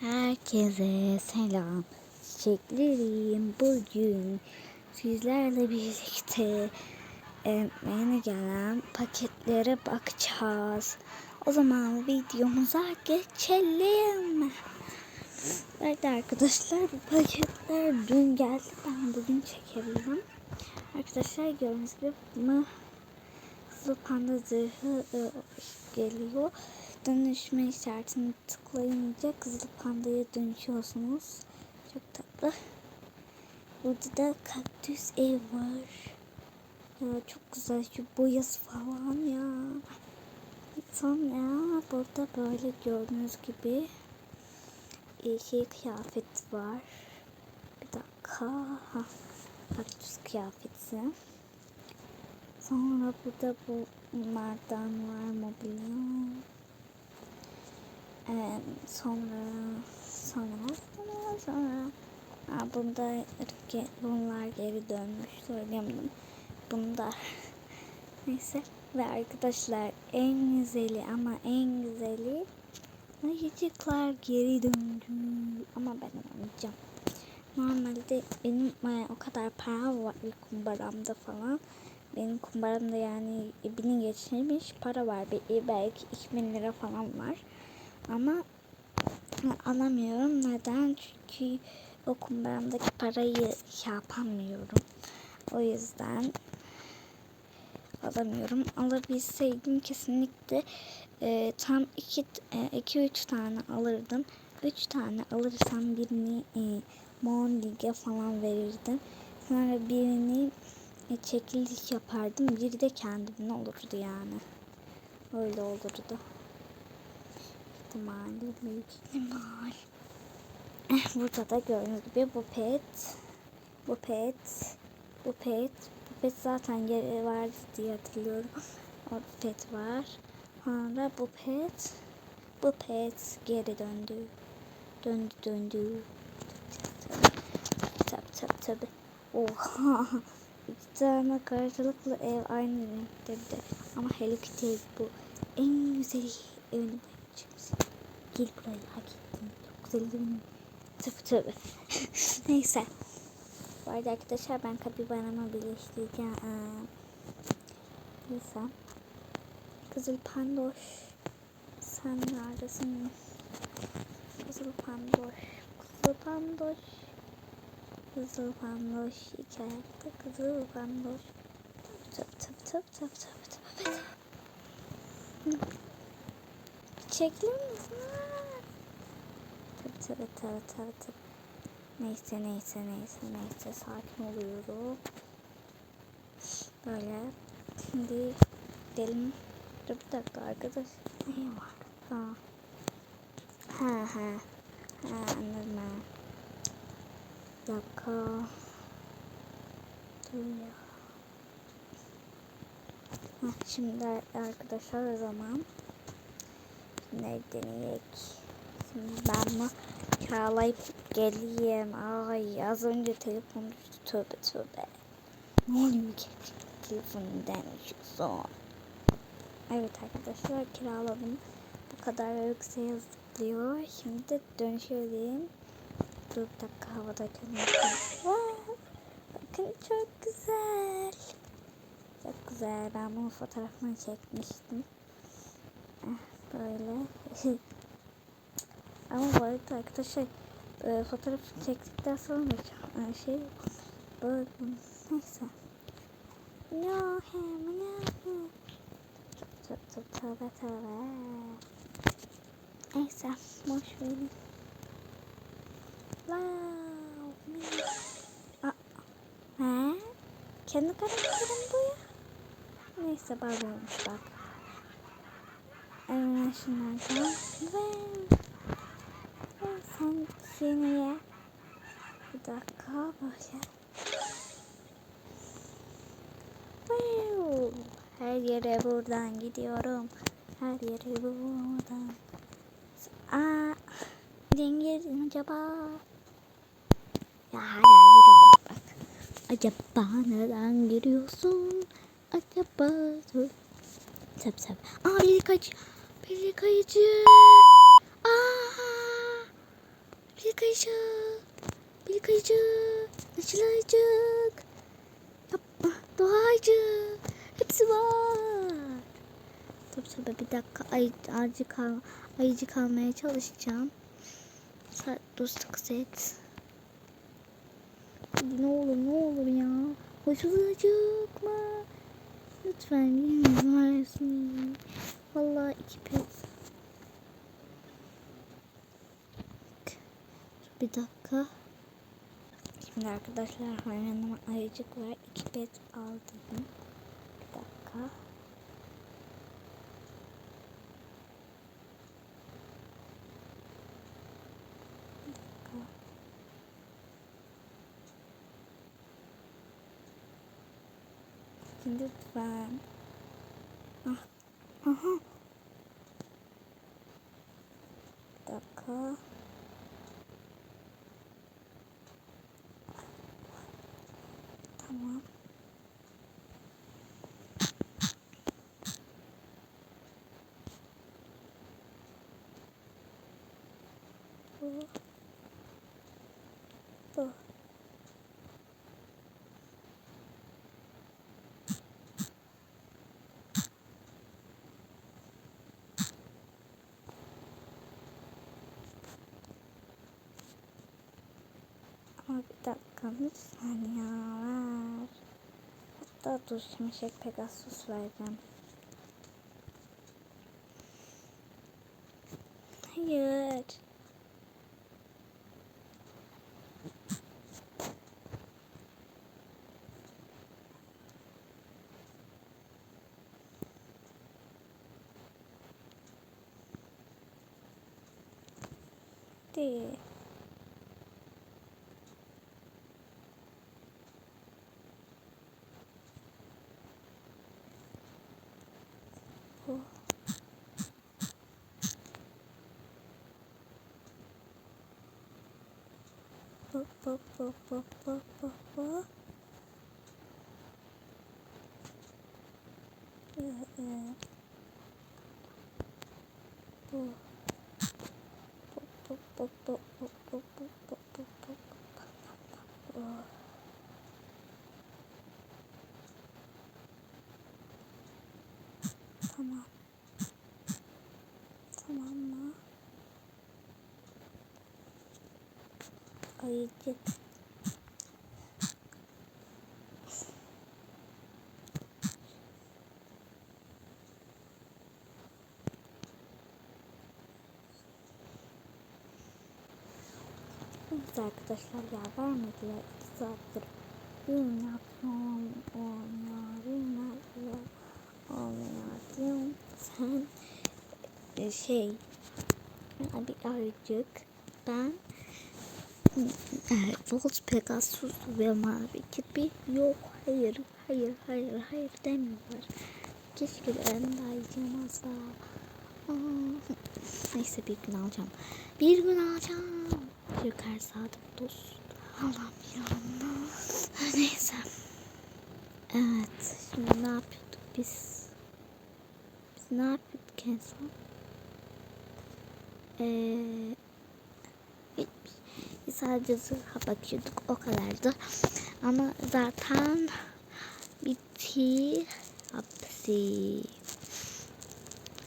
Herkese selam. Çiçeklerim bugün sizlerle birlikte e, yeni gelen paketlere bakacağız. O zaman videomuza geçelim. Evet arkadaşlar bu paketler dün geldi. Ben bugün çekebilirim. Arkadaşlar gördüğünüz gibi mı panda zırhı e, geliyor. Dönüşme işaretini tıklayınca kızıl pandaya dönüşüyorsunuz. Çok tatlı. Burada da kaktüs ev var. Ya çok güzel şu boyası falan ya. Sonra burada böyle gördüğünüz gibi e, şey kıyafet var. Bir dakika. Ha, kaktüs kıyafeti. Sonra burada bu bunlardan var mobilya. Sonra sonra sonra sonra Aa, bunda bunlar geri dönmüş söyleyemedim. Bunda neyse ve arkadaşlar en güzeli ama en güzeli ayıcıklar geri döndü ama ben almayacağım. Normalde benim e, o kadar para var bir kumbaramda falan. Benim kumbaramda yani bini geçirmiş para var. Bir- Belki 2000 lira falan var. Ama alamıyorum. Neden? Çünkü o kumbaramdaki parayı şey yapamıyorum. O yüzden alamıyorum. Alabilseydim kesinlikle e, tam 2 2 3 tane alırdım. 3 tane alırsam birini e, Mon Lig'e falan verirdim. Sonra birini e, çekiliş yapardım. Biri de kendimden olurdu yani. Öyle olurdu. İhtimali büyük ihtimal. Eh, Burada da gördüğünüz gibi bu pet. Bu pet. Bu pet. Bu pet zaten geri vardı diye hatırlıyorum. O pet var. Sonra bu pet. Bu pet geri döndü. Döndü döndü. Tabi tabi tabi. Oha. İki tane karşılıklı ev aynı renkte bir de. Ama Hello Kitty bu. En güzeli evini boyayacağım. Gel buraya hak ettin. Çok güzel değil mi? Tabi tabi. Neyse. Bu arada arkadaşlar ben kapibarama birleştireceğim. Neyse. Kızıl pandoş. Sen neredesin? Kızıl pandoş. Kızıl pandoş. Kızıl pandoş. İki ayakta kızıl pandoş. Tıp tıp tıp tıp tıp tıp tıp. Çekli misin? Tabi tabi tabi tabi tabi. Neyse neyse neyse neyse sakin oluyorum. Böyle. Şimdi gidelim. Dur bir dakika arkadaş. Ne var? Ha. Ha ha. Ha anladım ben. Dakika. Dur ya. Heh, şimdi arkadaşlar o zaman ne deneyek? Şimdi ben bunu kiralayıp geleyim. Ay az önce telefon düştü. Tövbe tövbe. Ne oluyor ki? Telefonundan düşüyorsun. Evet arkadaşlar kiraladım. Bu kadar yüksek yazılıyor. Şimdi de dönüşüyorum. Dur bir dakika havada Wow. Bakın çok güzel. Çok güzel. Ben bunun fotoğrafını çekmiştim. Böyle. Ama bu arada arkadaşlar e, fotoğraf çektikten sonra e, şey bakın neyse. No hem no. Tövbe tövbe tövbe. Neyse boş verin. Wow. Aa, he? Kendi karakterim bu ya. Neyse bug olmuş bak. Evet şunlardan. Ve ve sen seni bir dakika böyle. Her yere buradan gidiyorum. Her yere buradan. Aa, nereden acaba? Ya hala giriyorum bak. Acaba neden giriyorsun? Acaba dur. Sap sap. Aa biri kaç. Pilli kayıcı. Aa! Pilli kayıcı. Pilli kayıcı. Işılaycık. Yapma. Ah, Doğacı. Hepsi var. Dur tabi bir dakika. Ay, acı kal ayıcı kalmaya çalışacağım. Dostluk set. Ne olur ne olur ya. Hoşunuza çıkma. Lütfen. Lütfen. Vallahi iki pet. Bir dakika. Şimdi arkadaşlar yanıma ayıcık var. İki pet aldım. Bir dakika. Bir dakika. Ah. Aha. Bir dakika. Tamam. Bu. Bu. kalmış saniyeler. Hatta dur şimşek Pegasus vereceğim. Hayır. Değil. Bu, bu, bu, bu, bu, bu, bu. Ee, e. Bu. Bu, bu, bu, bu, bu, bu, bu, bu, bu, bu. Tamam kayıcı. Evet arkadaşlar ya vermediler 2 saattir Benim yapmam oynarım oynarım sen e, şey bir ayıcık ben Evet, Volt Pegasus ve Mavi Kirpi yok hayır hayır hayır hayır demiyorlar. Keşke ben daha Neyse bir gün alacağım. Bir gün alacağım. Joker sadık dost. Allah'ım ya. Neyse. Evet. Şimdi ne yapıyorduk biz? Biz ne yapıyorduk en son? Eee sadece zırha bakıyorduk o kadardı. Ama zaten bitti hapsi.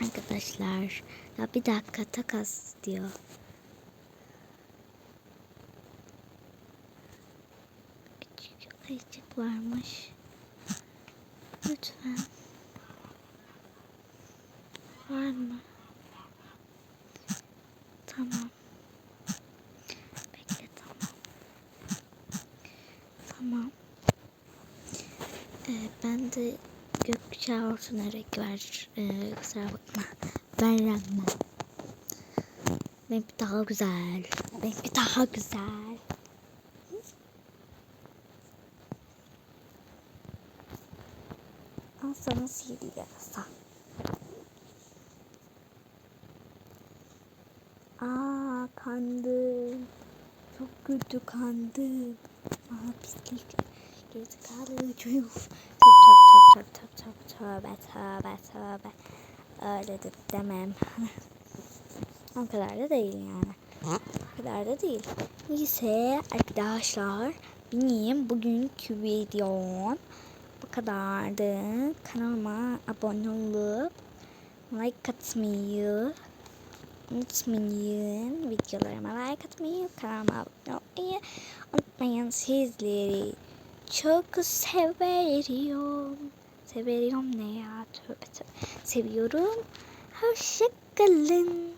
Arkadaşlar ya bir dakika takas diyor. Küçük ayıcık varmış. Lütfen. Var mı? Tamam. Bekle tamam. Tamam. Ee, ben de gökkuşağı ortuna renk ver. Ee, kusura bakma. Veremem. Benimki daha güzel. Benimki daha güzel. Al sana sihirli yarasa. Aa kandım. Çok kötü kandım. Aa pislik. Gerizekalı çocuk. Çok çok çok tövbe tövbe tövbe. Öyle de demem. o kadar da değil yani. kadar da değil. Neyse arkadaşlar benim bugünkü videom bu kadardı. Kanalıma abone olup like atmayı unutmayın. Videolarıma like atmayı, kanalıma abone olmayı unutmayın. Sizleri çok seviyorum. Seviyorum ne ya? Tövbe tövbe. Seviyorum. Hoşçakalın.